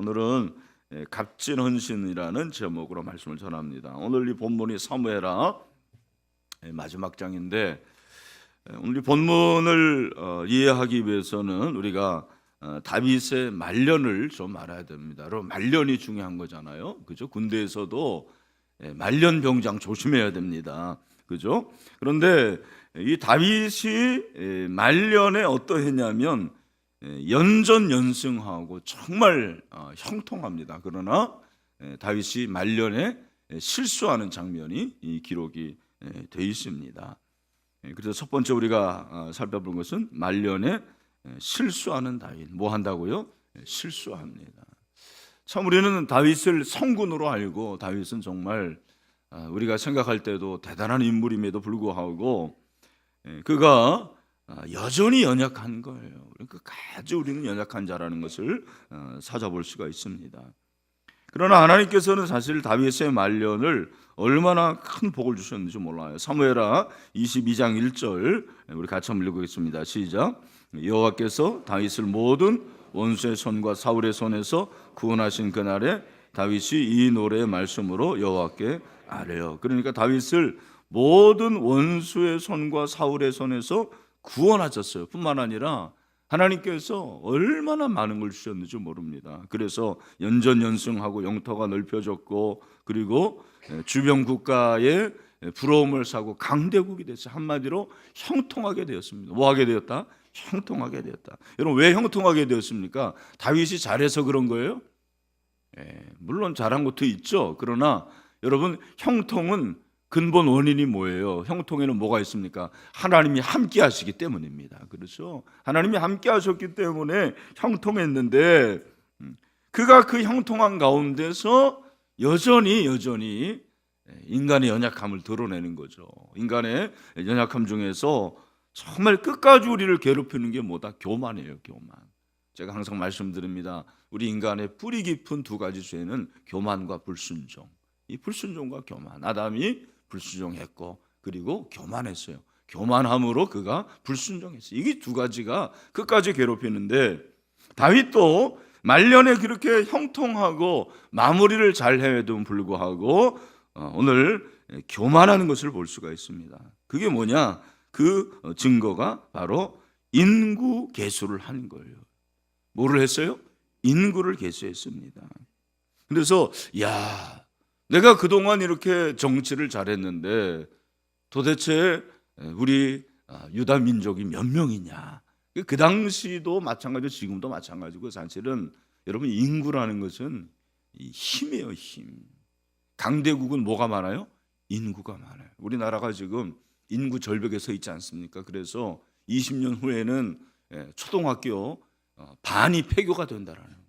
오늘은 예, 값진 헌신이라는 제목으로 말씀을 전합니다. 오늘 이 본문이 사무엘하 예, 마지막 장인데 예, 오늘 이 본문을 어, 이해하기 위해서는 우리가 어, 다윗의 말년을 좀 알아야 됩니다. 여러분 말년이 중요한 거잖아요. 그죠? 군대에서도 예, 말년 병장 조심해야 됩니다. 그죠? 그런데 이 다윗이 예, 말년에 어떠했냐면 예, 연전 연승하고 정말 어, 형통합니다. 그러나 예, 다윗이 말년에 예, 실수하는 장면이 이 기록이 예, 돼 있습니다. 예, 그래서 첫 번째 우리가 어, 살펴볼 것은 말년에 예, 실수하는 다윗. 뭐 한다고요? 예, 실수합니다. 참 우리는 다윗을 성군으로 알고 다윗은 정말 아, 우리가 생각할 때도 대단한 인물임에도 불구하고 예, 그가 아, 여전히 연약한 거예요. 끝까지 우리는 연약한 자라는 것을 어, 찾아볼 수가 있습니다. 그러나 하나님께서는 사실 다윗의 말년을 얼마나 큰 복을 주셨는지 몰라요. 사무엘하 22장 1절 우리 같이 한번 읽겠습니다. 시작. 여호와께서 다윗을 모든 원수의 손과 사울의 손에서 구원하신 그날에 다윗이 이 노래의 말씀으로 여호와께 아뢰어. 그러니까 다윗을 모든 원수의 손과 사울의 손에서 구원하셨어요. 뿐만 아니라 하나님께서 얼마나 많은 걸 주셨는지 모릅니다. 그래서 연전연승하고 영토가 넓혀졌고 그리고 주변 국가의 부러움을 사고 강대국이 됐어요. 한마디로 형통하게 되었습니다. 뭐 하게 되었다? 형통하게 되었다. 여러분 왜 형통하게 되었습니까? 다윗이 잘해서 그런 거예요? 예, 물론 잘한 것도 있죠. 그러나 여러분 형통은 근본 원인이 뭐예요? 형통에는 뭐가 있습니까? 하나님이 함께 하시기 때문입니다. 그렇죠? 하나님이 함께 하셨기 때문에 형통했는데 음, 그가 그 형통한 가운데서 여전히 여전히 인간의 연약함을 드러내는 거죠. 인간의 연약함 중에서 정말 끝까지 우리를 괴롭히는 게 뭐다? 교만이에요, 교만. 제가 항상 말씀드립니다. 우리 인간의 뿌리 깊은 두 가지 죄는 교만과 불순종. 이 불순종과 교만. 아담이 불순종했고 그리고 교만했어요. 교만함으로 그가 불순종했어요. 이게 두 가지가 끝까지 괴롭히는데 다윗도 말년에 그렇게 형통하고 마무리를 잘 해도 불구하고 어, 오늘 교만하는 것을 볼 수가 있습니다. 그게 뭐냐? 그 증거가 바로 인구 개수를 한 거예요. 뭐를 했어요? 인구를 개수했습니다. 그래서 야, 내가 그동안 이렇게 정치를 잘했는데 도대체 우리 유다 민족이 몇 명이냐? 그 당시도 마찬가지고 지금도 마찬가지고 사실은 여러분 인구라는 것은 힘이에요, 힘. 강대국은 뭐가 많아요? 인구가 많아요. 우리나라가 지금 인구 절벽에 서 있지 않습니까? 그래서 20년 후에는 초등학교 어, 반이 폐교가 된다라는 거예요.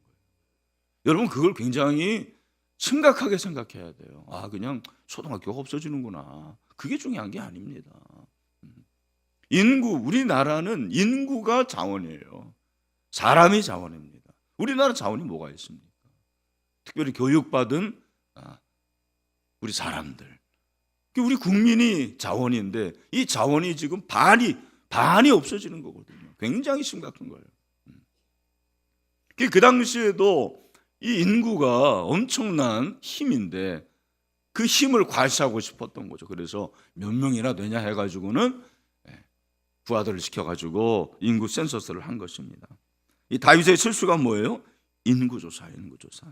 여러분 그걸 굉장히 심각하게 생각해야 돼요. 아 그냥 초등학교가 없어지는구나. 그게 중요한 게 아닙니다. 음. 인구 우리나라는 인구가 자원이에요. 사람이 자원입니다. 우리나라 자원이 뭐가 있습니까? 특별히 교육받은 아, 우리 사람들. 우리 국민이 자원인데 이 자원이 지금 반이 반이 없어지는 거거든요. 굉장히 심각한 거예요. 그 당시에도 이 인구가 엄청난 힘인데 그 힘을 과시하고 싶었던 거죠. 그래서 몇 명이나 되냐 해가지고는 부하들을 시켜가지고 인구 센서스를 한 것입니다. 이 다윗의 실수가 뭐예요? 인구조사, 인구조사.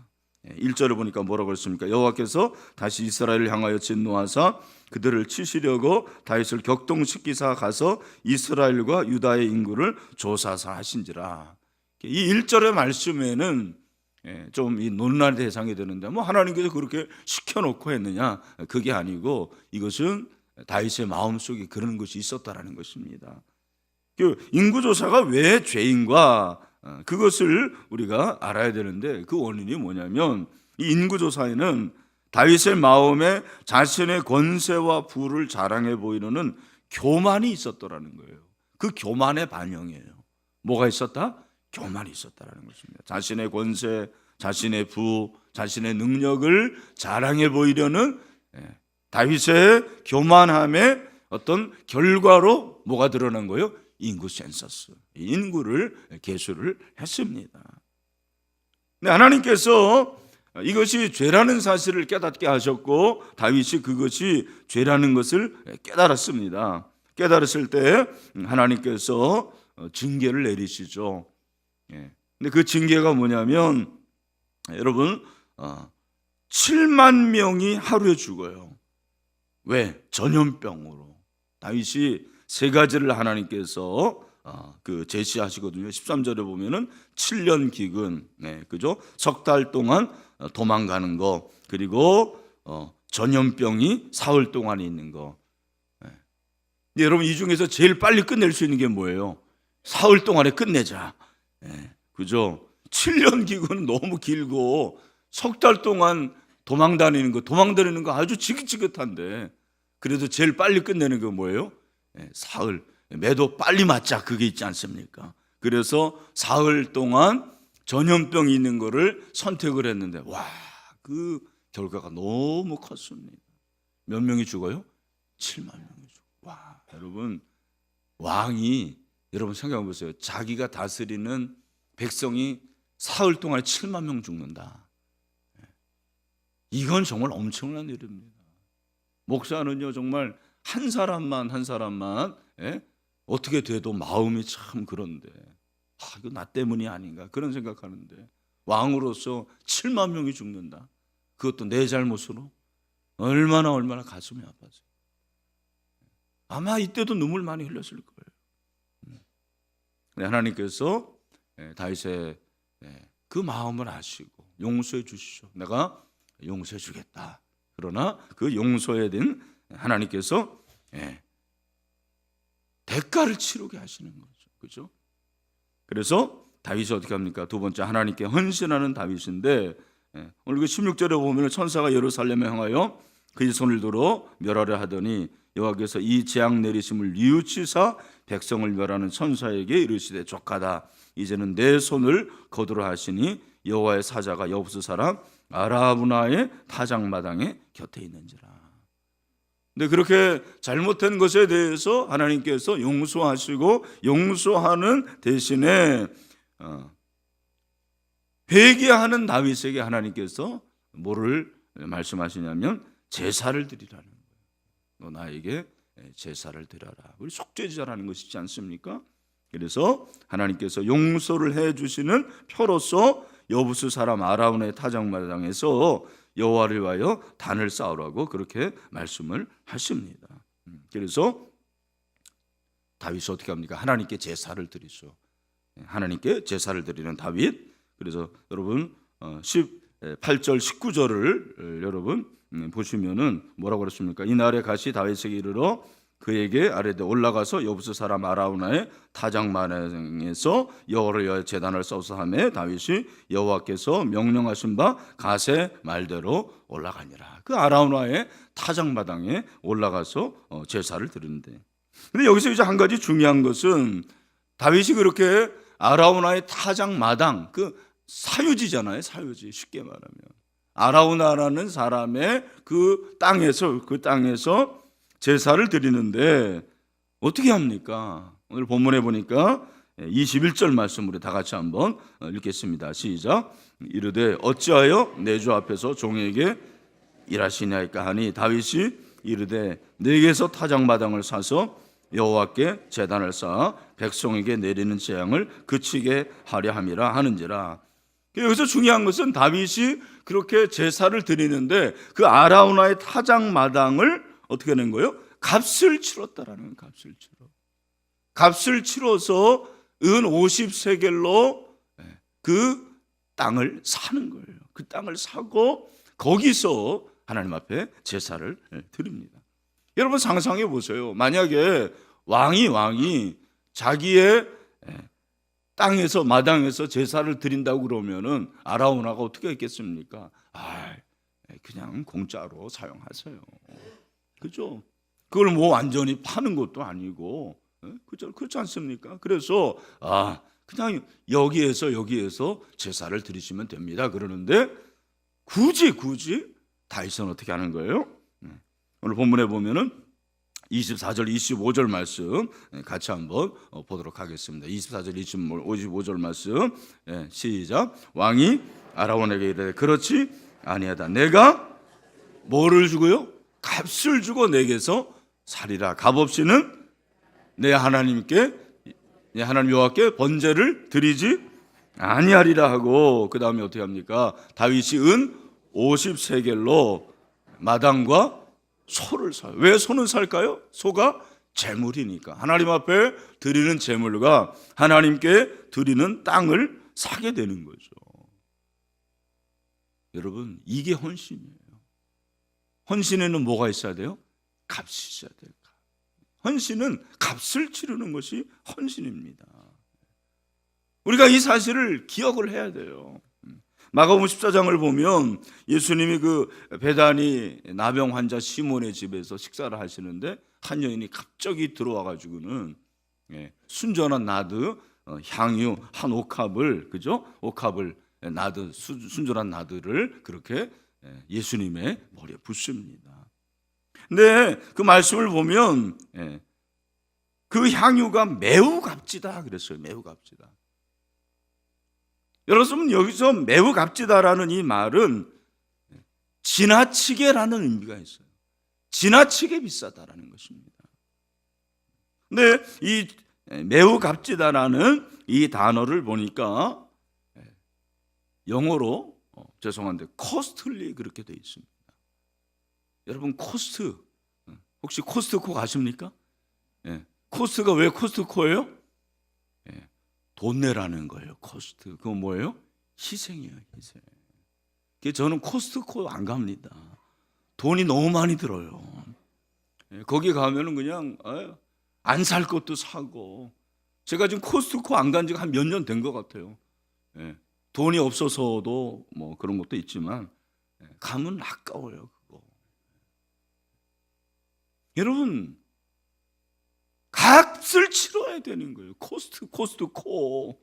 1절을 보니까 뭐라고 했습니까? 여호와께서 다시 이스라엘을 향하여 진노하사 그들을 치시려고 다윗을 격동시키사 가서 이스라엘과 유다의 인구를 조사사 하신지라. 이 1절의 말씀에는 좀 이 논란의 대상이 되는데 뭐 하나님께서 그렇게 시켜놓고 했느냐 그게 아니고 이것은 다윗의 마음 속에 그런 것이 있었다라는 것입니다. 그 인구조사가 왜 죄인과 어, 그것을 우리가 알아야 되는데 그 원인이 뭐냐면 이 인구조사에는 다윗의 마음에 자신의 권세와 부를 자랑해 보이는 교만이 있었더라는 거예요. 그 교만의 반영이에요. 뭐가 있었다? 교만이 있었다라는 것입니다. 자신의 권세, 자신의 부, 자신의 능력을 자랑해 보이려는 예, 다윗의 교만함의 어떤 결과로 뭐가 드러난 거예요? 인구 센서스. 인구를 개수를 했습니다. 근데 하나님께서 이것이 죄라는 사실을 깨닫게 하셨고 다윗이 그것이 죄라는 것을 깨달았습니다. 깨달았을 때 하나님께서 징계를 내리시죠. 예. 근데 그 징계가 뭐냐면 여러분 어, 7만 명이 하루에 죽어요. 왜? 전염병으로. 다윗이 세 가지를 하나님께서 어, 그 제시하시거든요. 13절에 보면은 7년 기근, 네, 그죠? 석 달 동안 어, 도망가는 거, 그리고 어, 전염병이 사흘 동안 있는 거. 네. 여러분 이 중에서 제일 빨리 끝낼 수 있는 게 뭐예요? 사흘 동안에 끝내자. 네, 그죠? 7년 기근은 너무 길고 석 달 동안 도망 다니는 거, 도망 다니는 거 아주 지긋지긋한데 그래도 제일 빨리 끝내는 게 뭐예요? 예, 사흘. 매도 빨리 맞자 그게 있지 않습니까? 그래서 사흘 동안 전염병이 있는 거를 선택을 했는데 와, 그 결과가 너무 컸습니다. 몇 명이 죽어요? 7만 명이 죽어. 와, 여러분 왕이 여러분 생각해 보세요. 자기가 다스리는 백성이 사흘 동안에 7만 명 죽는다. 예. 이건 정말 엄청난 일입니다. 목사는요 정말 한 사람만 한 사람만 예? 어떻게 돼도 마음이 참 그런데 아, 이거 나 때문이 아닌가 그런 생각하는데 왕으로서 7만 명이 죽는다. 그것도 내 잘못으로 얼마나 얼마나 가슴이 아파서 아마 이때도 눈물 많이 흘렸을 거예요. 음. 네, 하나님께서 예, 다윗의 예, 그 마음을 아시고 용서해 주시죠. 내가 용서해 주겠다. 그러나 그 용서에 대한 하나님께서 예, 대가를 치르게 하시는 거죠. 그죠? 그래서 다윗이 어떻게 합니까? 두 번째 하나님께 헌신하는 다윗인데 예, 오늘 그 16절에 보면 천사가 예루살렘에 향하여 그의 손을 들어 멸하려 하더니 여호와께서 이 재앙 내리심을 뉘우치사 백성을 멸하는 천사에게 이르시되 족하다 이제는 내 손을 거두라 하시니 여호와의 사자가 여부스 사람 아라브나의 타작 마당에 곁에 있는지라. 근데 그렇게 잘못된 것에 대해서 하나님께서 용서하시고 용서하는 대신에 어, 회개하는 다윗에게 하나님께서 뭐를 말씀하시냐면 제사를 드리라는 거예요. 너 나에게 제사를 드려라. 우리 속죄제라는 것이지 않습니까? 그래서 하나님께서 용서를 해 주시는 표로서 여부스 사람 아라운의 타작마당에서 여호와를 위하여 단을 쌓으라고 그렇게 말씀을 하십니다. 음, 그래서 다윗이 어떻게 합니까? 하나님께 제사를 드리죠. 하나님께 제사를 드리는 다윗. 그래서 여러분 18절 19절을 여러분 음, 보시면은 뭐라고 그랬습니까? 이 날에 가시 다윗에게 이르러 그에게 아래되 올라가서 여부스 사람 아라우나의 타작마당에서 여호와를 위하여 제단을 써서 하매 다윗이 여호와께서 명령하신 바 가세 말대로 올라가니라. 그 아라우나의 타작마당에 올라가서 어, 제사를 드리는데. 근데 여기서 이제 한 가지 중요한 것은 다윗이 그렇게 아라우나의 타작마당 그 사유지잖아요. 사유지 쉽게 말하면 아라우나라는 사람의 그 땅에서 그 땅에서 제사를 드리는데 어떻게 합니까? 오늘 본문에 보니까 21절 말씀으로 다 같이 한번 읽겠습니다. 시작. 이르되 어찌하여 내 주 앞에서 종에게 일하시냐이까 하니 다윗이 이르되 내게서 타작 마당을 사서 여호와께 제단을 쌓아 백성에게 내리는 재앙을 그치게 하려 함이라 하는지라. 여기서 중요한 것은 다윗이 그렇게 제사를 드리는데 그 아라우나의 타작 마당을 어떻게 낸 거예요? 값을 치렀다라는 값을 치러. 값을 치러서 은 50세겔로 그 땅을 사는 거예요. 그 땅을 사고 거기서 하나님 앞에 제사를 드립니다. 여러분 상상해 보세요. 만약에 왕이 왕이 자기의 땅에서 마당에서 제사를 드린다고 그러면은 아라우나가 어떻게 했겠습니까? 아, 그냥 공짜로 사용하세요. 그죠? 그걸 뭐 완전히 파는 것도 아니고, 그죠? 그렇지 않습니까? 그래서 아 그냥 여기에서 여기에서 제사를 드리시면 됩니다. 그러는데 굳이 굳이 다윗은 어떻게 하는 거예요? 오늘 본문에 보면은 24절, 25절 말씀 예, 같이 한번 어, 보도록 하겠습니다. 24절, 25절 말씀 예, 시작. 왕이 아라원에게 이르되 그렇지 아니하다. 내가 뭐를 주고요? 값을 주고 내게서 살이라. 값 없이는 내 하나님께 내 하나님 여호와께 번제를 드리지 아니하리라 하고 그 다음에 어떻게 합니까? 다윗이 은 50세겔로 마당과 소를 사요. 왜 소는 살까요? 소가 재물이니까. 하나님 앞에 드리는 재물과 하나님께 드리는 땅을 사게 되는 거죠. 여러분, 이게 헌신이에요. 헌신에는 뭐가 있어야 돼요? 값이 있어야 돼요. 헌신은 값을 치르는 것이 헌신입니다. 우리가 이 사실을 기억을 해야 돼요. 마가복음 14장을 보면 예수님이 그 베다니 나병 환자 시몬의 집에서 식사를 하시는데 한 여인이 갑자기 들어와 가지고는 예, 순전한 나드 어, 향유 한 옥합을 그죠? 옥합을 나드 수- 순전한 나드를 그렇게 예, 예수님의 머리에 붓습니다. 근데 그 말씀을 보면 예, 그 향유가 매우 값지다 그랬어요. 매우 값지다. 여러분 여기서 매우 값지다라는 이 말은 지나치게라는 의미가 있어요. 지나치게 비싸다라는 것입니다. 근데 이 매우 값지다라는 이 단어를 보니까 영어로 어, 죄송한데 코스틀리 그렇게 돼 있습니다. 여러분 코스트 혹시 코스트코 가십니까? 예. 코스트가 왜 코스트코예요? 예. 돈 내라는 거예요. 코스트. 그건 뭐예요? 희생이에요. 희생. 저는 코스트코 안 갑니다. 돈이 너무 많이 들어요. 예, 거기 가면은 그냥 안 살 것도 사고. 제가 지금 코스트코 안 간 지가 한 몇 년 된 것 같아요. 예, 돈이 없어서도 뭐 그런 것도 있지만 예, 가면 아까워요. 그거. 여러분 값을 치러야 되는 거예요. 코스트 코스트 코.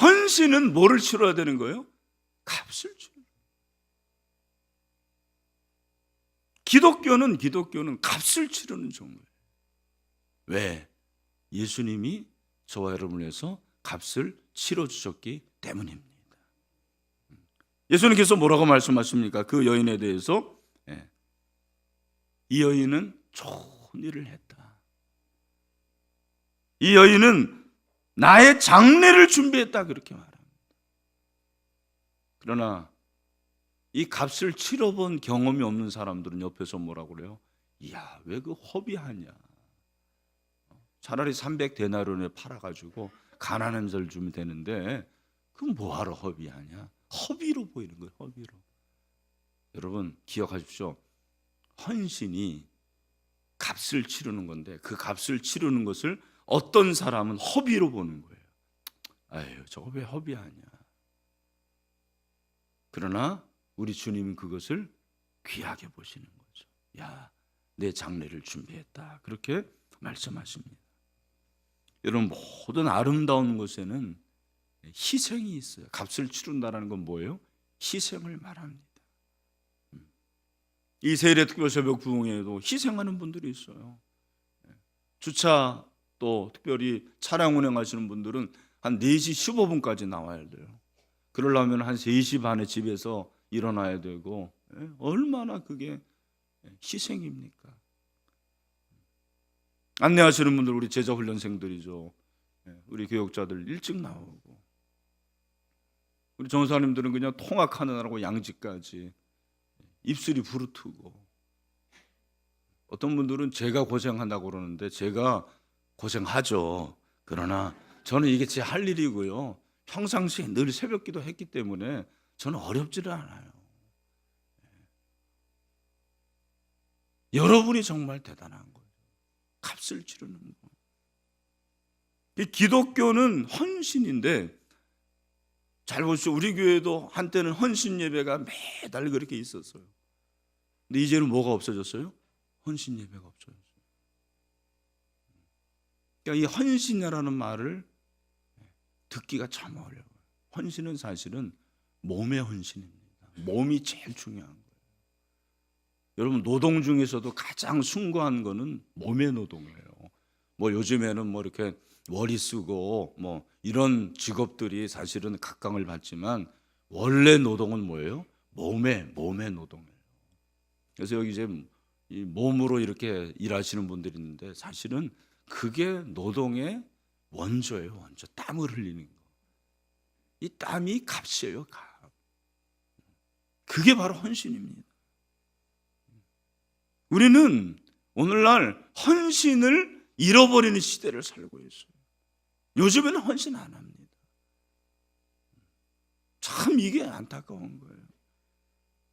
헌신은 뭐를 치러야 되는 거예요? 값을 치러. 기독교는 기독교는 값을 치르는 종교예요. 왜? 예수님이 저와 여러분을 위해서 값을 치러 주셨기 때문입니다. 예수님께서 뭐라고 말씀하십니까? 그 여인에 대해서 예. 이 여인은 좋은 일을 했다. 이 여인은 나의 장례를 준비했다 그렇게 말합니다. 그러나 이 값을 치러본 경험이 없는 사람들은 옆에서 뭐라고 그래요? 이야 왜 그 허비하냐? 차라리 300 데나리온에 팔아가지고 가난한 절 주면 되는데 그럼 뭐하러 허비하냐? 허비로 보이는 거예요. 허비로. 여러분 기억하십시오. 헌신이 값을 치르는 건데 그 값을 치르는 것을 어떤 사람은 허비로 보는 거예요. 아유, 저거 왜 허비하냐? 그러나 우리 주님은 그것을 귀하게 보시는 거죠. 야, 내 장례를 준비했다. 그렇게 말씀하십니다. 여러분 모든 아름다운 것에는 희생이 있어요. 값을 치른다라는 건 뭐예요? 희생을 말합니다. 음. 이 세일의 특별 새벽 부흥회에도 희생하는 분들이 있어요. 주차 또 특별히 차량 운행하시는 분들은 한 4시 15분까지 나와야 돼요. 그러려면 한 3시 반에 집에서 일어나야 되고 예? 얼마나 그게 희생입니까? 안내하시는 분들 우리 제자 훈련생들이죠. 예, 우리 교육자들 일찍 나오고 우리 전사님들은 그냥 통학하느라고 양지까지 입술이 부르트고 어떤 분들은 제가 고생한다고 그러는데 제가 고생하죠. 그러나 저는 이게 제 할 일이고요. 평상시에 늘 새벽 기도 했기 때문에 저는 어렵지를 않아요. 여러분이 정말 대단한 거예요. 값을 치르는 거. 이 기독교는 헌신인데 잘 보시죠. 우리 교회도 한때는 헌신 예배가 매달 그렇게 있었어요. 근데 이제는 뭐가 없어졌어요? 헌신 예배가 없어졌어요. 그러니까 이 헌신이라는 말을 듣기가 참 어려워요. 헌신은 사실은 몸의 헌신입니다. 몸이 제일 중요한 거예요. 여러분 노동 중에서도 가장 숭고한 거는 몸의 노동이에요. 뭐 요즘에는 뭐 이렇게 머리 쓰고 뭐 이런 직업들이 사실은 각광을 받지만 원래 노동은 뭐예요? 몸의 몸의 노동이에요. 그래서 여기 이제 이 몸으로 이렇게 일하시는 분들이 있는데 사실은 그게 노동의 원조예요. 원조 땀을 흘리는 거. 이 땀이 값이에요. 값. 그게 바로 헌신입니다. 우리는 오늘날 헌신을 잃어버리는 시대를 살고 있어요. 요즘에는 헌신 안 합니다. 참 이게 안타까운 거예요.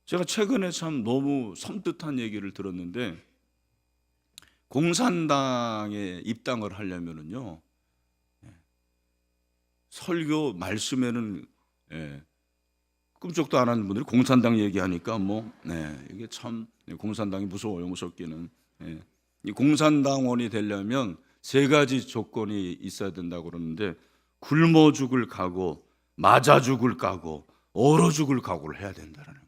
제가 최근에 참 너무 섬뜩한 얘기를 들었는데 공산당에 입당을 하려면은요 예, 설교 말씀에는 예, 꿈쩍도 안 하는 분들이 공산당 얘기하니까 뭐 네, 이게 참 공산당이 무서워요 무섭기는 예. 이 공산당원이 되려면 세 가지 조건이 있어야 된다고 그러는데 굶어 죽을 각오, 맞아 죽을 각오, 얼어 죽을 각오를 해야 된다는 거예요.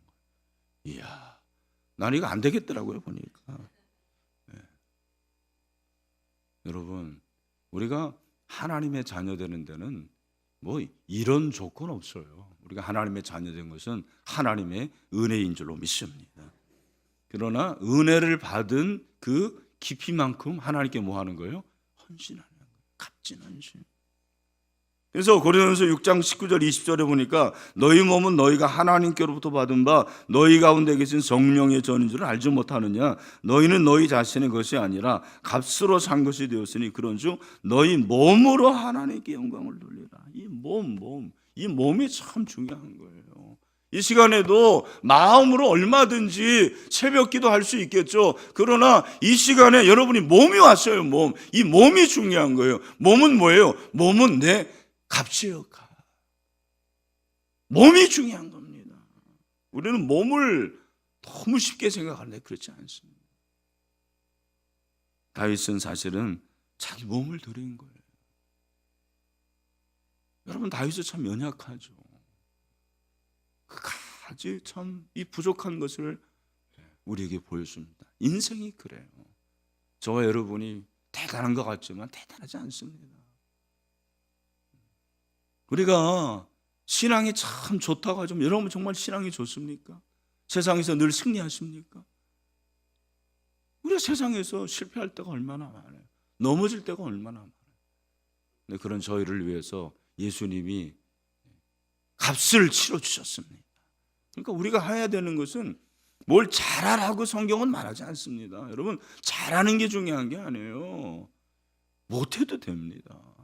이야, 난 이거 안 되겠더라고요 보니까. 예. 여러분, 우리가 하나님의 자녀 되는 데는 뭐 이런 조건 없어요. 우리가 하나님의 자녀 된 것은 하나님의 은혜인 줄로 믿습니다. 그러나 은혜를 받은 그 깊이만큼 하나님께 뭐 하는 거예요? 헌신하는 거예요. 값진 헌신. 그래서 고린도서 6장 19절 20절에 보니까 너희 몸은 너희가 하나님께로부터 받은 바 너희 가운데 계신 성령의 전인 줄을 알지 못하느냐 너희는 너희 자신의 것이 아니라 값으로 산 것이 되었으니 그런즉 너희 몸으로 하나님께 영광을 돌리라 이 몸 몸 이 몸이 참 중요한 거예요 이 시간에도 마음으로 얼마든지 새벽 기도 할 수 있겠죠. 그러나 이 시간에 여러분이 몸이 왔어요, 몸. 이 몸이 중요한 거예요. 몸은 뭐예요? 몸은 내 값이에요, 값. 몸이 중요한 겁니다. 우리는 몸을 너무 쉽게 생각하는데 그렇지 않습니다. 다윗은 사실은 자기 몸을 드린 거예요. 여러분 다윗은 참 연약하죠. 끝까지 참 이 부족한 것을 우리에게 보여줍니다. 인생이 그래요. 저와 여러분이 대단한 것 같지만 대단하지 않습니다. 우리가 신앙이 참 좋다고 하죠. 여러분 정말 신앙이 좋습니까? 세상에서 늘 승리하십니까? 우리가 세상에서 실패할 때가 얼마나 많아요. 넘어질 때가 얼마나 많아요. 근데 그런 저희를 위해서 예수님이 값을 치러 주셨습니다. 그러니까 우리가 해야 되는 것은 뭘 잘하라고 성경은 말하지 않습니다. 여러분 잘하는 게 중요한 게 아니에요. 못해도 됩니다.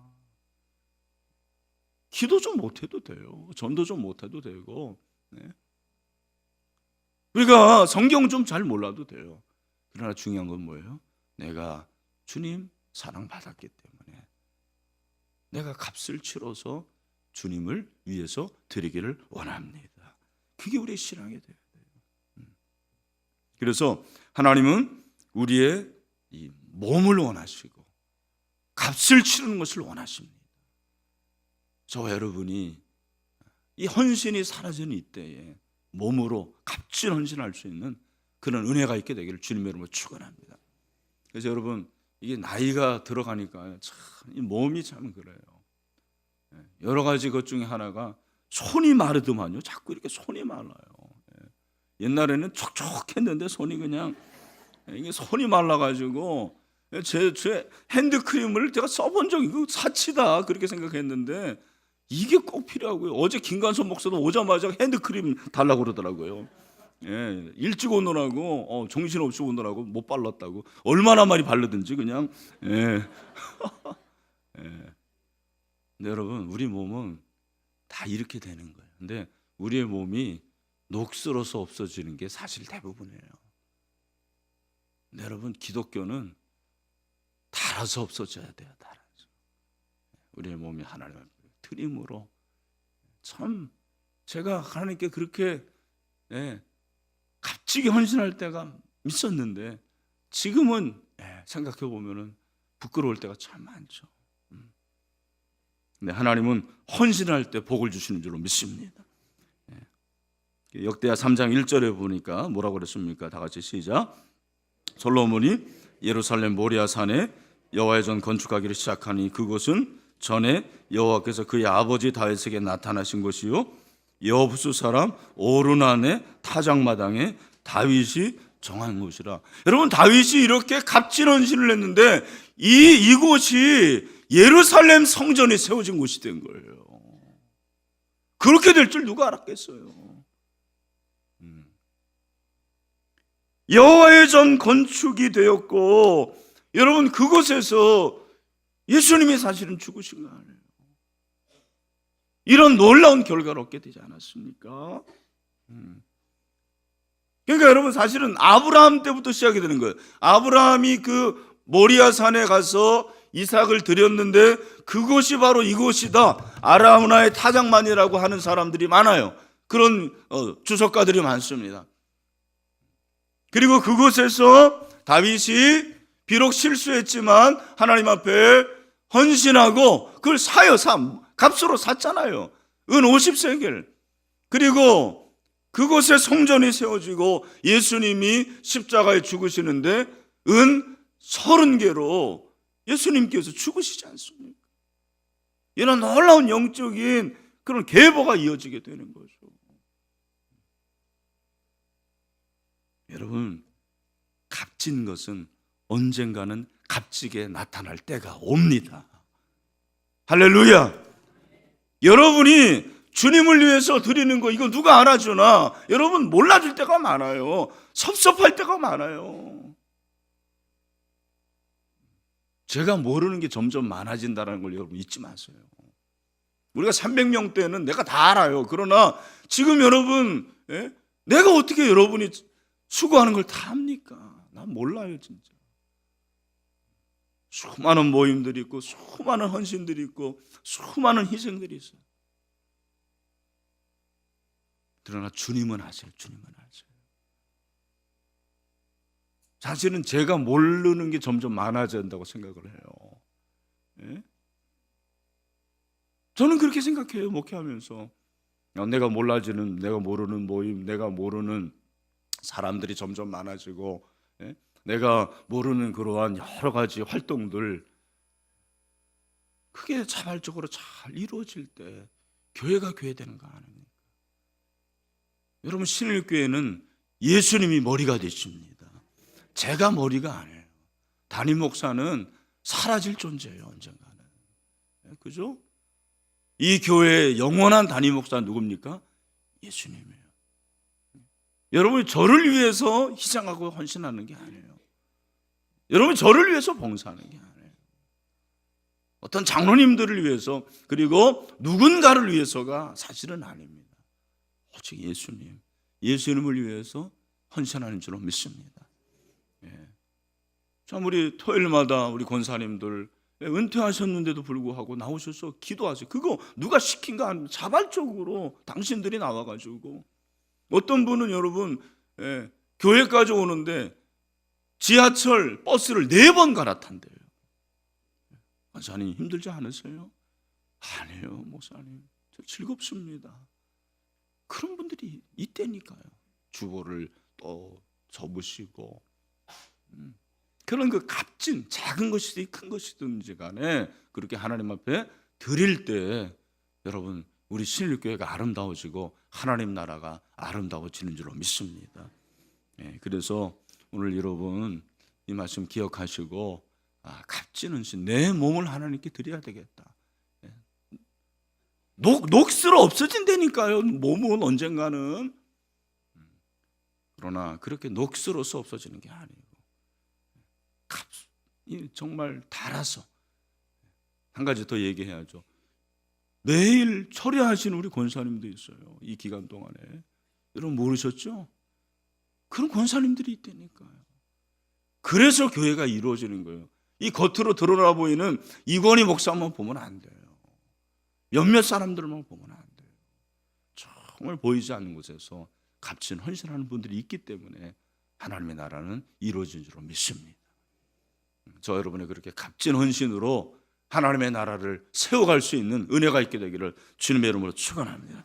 기도 좀 못해도 돼요. 전도 좀 못해도 되고. 네. 우리가 성경 좀 잘 몰라도 돼요. 그러나 중요한 건 뭐예요? 내가 주님 사랑 받았기 때문에 내가 값을 치러서 주님을 위해서 드리기를 원합니다. 그게 우리의 신앙이 돼야 돼요. 음. 그래서 하나님은 우리의 이 몸을 원하시고 값을 치르는 것을 원하십니다. 저와 여러분이 이 헌신이 사라지는 이때에 몸으로 값진 헌신할 수 있는 그런 은혜가 있게 되기를 주님의 이름으로 축원합니다. 그래서 여러분 이게 나이가 들어가니까 참이 몸이 참 그래요. 예, 여러 가지 것 중에 하나가 손이 마르더만요. 자꾸 이렇게 손이 말라요. 예. 옛날에는 촉촉했는데 손이 그냥 예, 이게 손이 말라가지고 제, 제 핸드크림을 제가 써본 적이 그 사치다 그렇게 생각했는데 이게 꼭 필요하고요. 어제 김관선 목사도 오자마자 핸드크림 달라고 그러더라고요. 예, 일찍 오느라고 어, 정신없이 오느라고 못 발랐다고 얼마나 많이 바르든지 그냥 예. 예. 근데 여러분 우리 몸은 다 이렇게 되는 거예요. 근데 우리의 몸이 녹슬어서 없어지는 게 사실 대부분이에요. 여러분 기독교는 달아서 없어져야 돼요. 달아서. 우리의 몸이 하나님의 트림으로 참 제가 하나님께 그렇게 예, 값지게 헌신할 때가 있었는데 지금은 예, 생각해 보면은 부끄러울 때가 참 많죠. 음. 근데 하나님은 헌신할 때 복을 주시는 줄로 믿습니다. 예. 역대하 3장 1절에 보니까 뭐라고 그랬습니까? 다 같이 시작. 솔로몬이 예루살렘 모리아 산에 여호와의 전 건축하기를 시작하니 그곳은 전에 여호와께서 그의 아버지 다윗에게 나타나신 곳이요 여부수 사람 오르난의 타작마당에 다윗이 정한 곳이라. 여러분 다윗이 이렇게 값진 헌신을 했는데 이 이곳이 예루살렘 성전이 세워진 곳이 된 거예요. 그렇게 될 줄 누가 알았겠어요? 음. 여호와의 전 건축이 되었고 여러분 그곳에서 예수님이 사실은 죽으신 거 아니에요. 이런 놀라운 결과를 얻게 되지 않았습니까? 음. 그러니까 여러분 사실은 아브라함 때부터 시작이 되는 거예요. 아브라함이 그 모리아 산에 가서 이삭을 드렸는데 그곳이 바로 이곳이다. 아라우나의 타작만이라고 하는 사람들이 많아요. 그런 어, 주석가들이 많습니다. 그리고 그곳에서 다윗이 비록 실수했지만 하나님 앞에 헌신하고 그걸 사요 삼 값으로 샀잖아요. 은 50세겔. 그리고 그곳에 성전이 세워지고 예수님이 십자가에 죽으시는데 은 30개로 예수님께서 죽으시지 않습니까? 이런 놀라운 영적인 그런 계보가 이어지게 되는 거죠. 여러분, 값진 것은 언젠가는 값지게 나타날 때가 옵니다. 할렐루야! 여러분이 주님을 위해서 드리는 거 이거 누가 알아주나? 여러분 몰라줄 때가 많아요. 섭섭할 때가 많아요. 제가 모르는 게 점점 많아진다는 걸 여러분 잊지 마세요. 우리가 300명 때는 내가 다 알아요. 그러나 지금 여러분, 예? 내가 어떻게 여러분이 수고하는 걸 다 합니까? 난 몰라요, 진짜. 수많은 모임들이 있고, 수많은 헌신들이 있고, 수많은 희생들이 있어요. 그러나 주님은 아세요, 주님은 아세요. 사실은 제가 모르는 게 점점 많아져야 된다고 생각을 해요. 예? 저는 그렇게 생각해요, 목회하면서. 어, 내가 몰라지는, 내가 모르는 모임, 내가 모르는 사람들이 점점 많아지고, 예? 내가 모르는 그러한 여러 가지 활동들, 그게 자발적으로 잘 이루어질 때, 교회가 교회 되는 거 아닙니까? 여러분, 신일교회는 예수님이 머리가 되십니다. 제가 머리가 아니에요. 담임 목사는 사라질 존재예요, 언젠가는. 예, 그죠? 이 교회의 영원한 담임 목사는 누굽니까? 예수님이에요. 여러분이 저를 위해서 희생하고 헌신하는 게 아니에요. 여러분 저를 위해서 봉사하는 게 아니에요. 어떤 장로님들을 위해서 그리고 누군가를 위해서가 사실은 아닙니다. 오직 예수님, 예수님을 위해서 헌신하는 줄로 믿습니다. 예. 참 우리 토요일마다 우리 권사님들 은퇴하셨는데도 불구하고 나오셔서 기도하세요. 그거 누가 시킨가 아니면 자발적으로 당신들이 나와가지고 어떤 분은 여러분 예, 교회까지 오는데 지하철 버스를 네 번 갈아탄대요. 목사님 힘들지 않으세요? 아니에요, 목사님. 저 즐겁습니다. 그런 분들이 있다니까요. 주보를 또 접으시고 음. 그런 그 값진 작은 것이든 큰 것이든지 간에 그렇게 하나님 앞에 드릴 때 여러분 우리 신일교회가 아름다워지고 하나님 나라가 아름다워지는 줄로 믿습니다. 예, 그래서 오늘 여러분 이 말씀 기억하시고 아, 값지는 신내 몸을 하나님께 드려야 되겠다. 예. 녹 녹슬어 없어진다니까요. 몸은 언젠가는 그러나 그렇게 녹슬어서 없어지는 게 아니고 값, 정말 달아서 한 가지 더 얘기해야죠. 매일 철회하시는 우리 권사님도 있어요. 이 기간 동안에 여러분 모르셨죠? 그런 권사님들이 있다니까요. 그래서 교회가 이루어지는 거예요. 이 겉으로 드러나 보이는 이건희 목사만 보면 안 돼요. 몇몇 사람들만 보면 안 돼요. 정말 보이지 않는 곳에서 값진 헌신하는 분들이 있기 때문에 하나님의 나라는 이루어진 줄로 믿습니다. 저 여러분의 그렇게 값진 헌신으로 하나님의 나라를 세워갈 수 있는 은혜가 있게 되기를 주님의 이름으로 축원합니다.